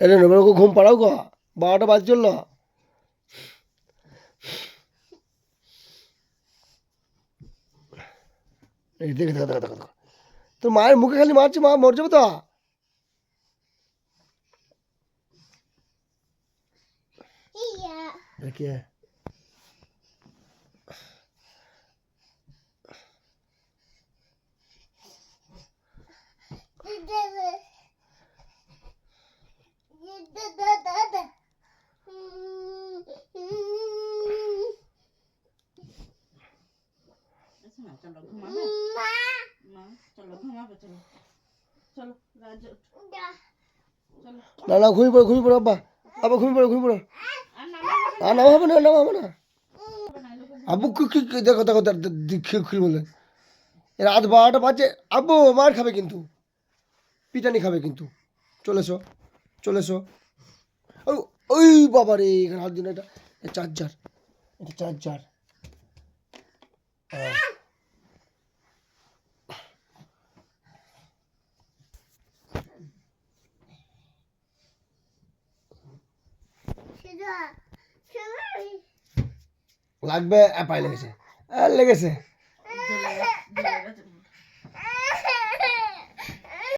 এরে নবরকে ঘুম পাড়াও গো। বারোটা বাজ চলল। এই দেখে দেখো দেখো দেখো দেখো। তোর মায়ের মুখে খালি মারছে মা মর যাবে তো? না চলো ঘুমাবে না চলো ঘুমাবে না না ঘুমিয়ে পড়ো ঘুমিয়ে পড়ো, আব্বা। আব্বা, ঘুমিয়ে পড়ো ঘুমিয়ে পড়ো। আর নামা হবে না নামা হবে না। আব্বু, কি দেখো দেখো কি বললেন রাত বারোটা বাজে। আব্বু, মার খাবে কিন্তু। পিটানি খাবে কিন্তু। চলে এসো। চলে এসো ওই বাবা রে এখানে হাত দিন এটা চার্জার এটা চার্জার লাগবে পায়ে লেগেছে। লেগেছে।